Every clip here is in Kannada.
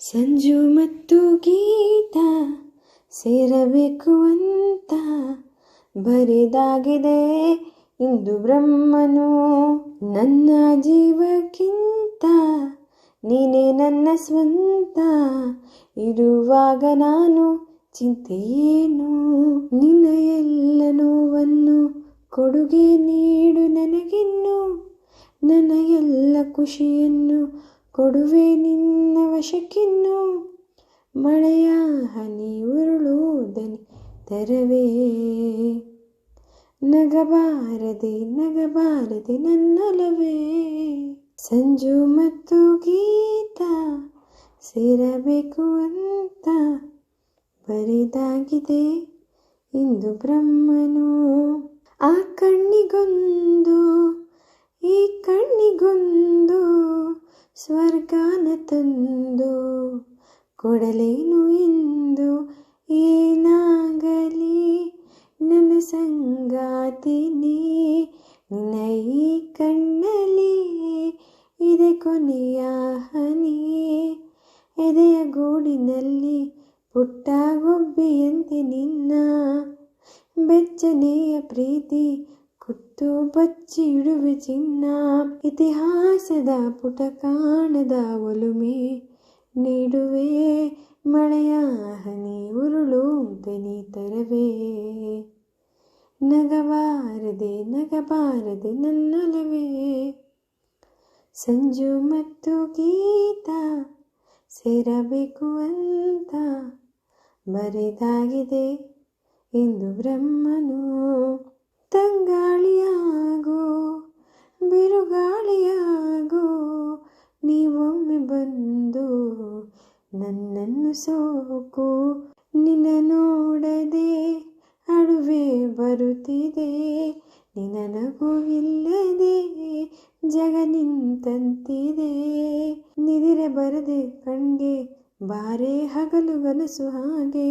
ಸಂಜು ಮತ್ತು ಗೀತ ಸೇರಬೇಕು ಅಂತ ಬರೆದಾಗಿದೆ. ಇಂದು ಬ್ರಹ್ಮನು ನನ್ನ ಜೀವಕ್ಕಿಂತ, ನೀನೇ ನನ್ನ ಸ್ವಂತ. ಇರುವಾಗ ನಾನು ಚಿಂತೆಯೇನು ನಿನ್ನ ಎಲ್ಲ ನೋವನ್ನು ಕೊಡುಗೆ ನೀಡು ನನಗಿನ್ನು. ನನ್ನ ಎಲ್ಲ ಖುಷಿಯನ್ನು ಕೊಡುವೆ ನಿನ್ನ ವಶಕ್ಕಿನ್ನು. ಮಳೆಯ ಹನಿ ಉರುಳೋದನಿ ತರವೇ. ನಗಬಾರದೆ ನಗಬಾರದೆ ನನ್ನಲವೇ. ಸಂಜು ಮತ್ತು ಗೀತ ಸೇರಬೇಕು ಅಂತ ಬರಿದಾಗಿದೆ ಇಂದು ಬ್ರಹ್ಮನು. ಆ ಕಣ್ಣಿಗೊಂದು ಈ ಕಣ್ಣಿಗೊಂದು ಸ್ವರ್ಗಾನ ತಂದು ಕೊಡಲೇನು ಎಂದು ಏನಾಗಲಿ? ನನ್ನ ಸಂಗಾತಿನೇ ನಿನ್ನ ಈ ಕಣ್ಣಲ್ಲಿ ಇದೆ ಕೊನೆಯ ಹನಿ. ಎದೆಯ ಗೂಡಿನಲ್ಲಿ ಪುಟ್ಟ ಗೊಬ್ಬೆಯಂತೆ ನಿನ್ನ ಬೆಚ್ಚನೆಯ ಪ್ರೀತಿ ಕುತ್ತು ಬಚ್ಚಿ ಇಡುವೆ ಚಿನ್ನ, ಇತಿಹಾಸದ ಪುಟ ಕಾಣದ ಒಲುಮೆ. ನೀಡುವೆ ಮಳೆಯ ಹನಿ ಉರುಳು ದನಿ ತರವೇ. ನಗಬಾರದೆ ನಗಬಾರದೆ ನನ್ನೊಲವೇ. ಸಂಜು ಮತ್ತು ಗೀತ ಸೇರಬೇಕು ಅಂತ ಬರೆದಾಗಿದೆ ಇಂದು ಬ್ರಹ್ಮನು. ತಂಗಾಳಿಯಾಗೋ ಬಿರುಗಾಳಿಯಾಗೋ, ನೀವೊಮ್ಮೆ ಬಂದು ನನ್ನನ್ನು ಸೋಕು. ನಿನ್ನ ನೋಡದೆ ಅಡುವೆ ಬರುತ್ತಿದೆ, ನಿನ್ನ ನಗುವಿಲ್ಲದೆ ಜಗ ನಿಂತಂತಿದೆ. ನಿದಿರೆ ಬರದೆ ಕಣ್ಗೆ, ಬಾರೆ ಹಗಲು ಗನಸು ಹಾಗೆ.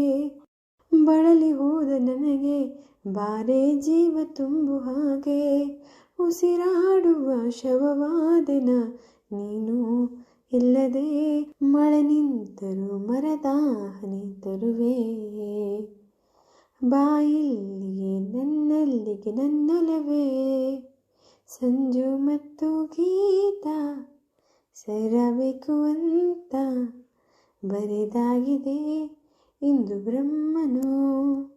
ಬಳಲಿ ಹೋದ ನನಗೆ, ಬಾರೆ ಜೀವ ತುಂಬು ಹಾಗೆ. ಉಸಿರಾಡುವ ಶವವಾದನ ನೀನು ಇಲ್ಲದೆ ಮಳೆ ನಿಂತರು ಮರದ ನಿಂತರುವೆ ತರುವೆ. ಬಾಯಿಲ್ಲಿಗೆ ನನ್ನಲ್ಲಿಗೆ ನನ್ನಲವೇ ಸಂಜು ಮತ್ತು ಗೀತ ಸೇರಬೇಕು ಅಂತ ಬರೆದಾಗಿದೆ. ಇಂದು ಬ್ರಹ್ಮನು.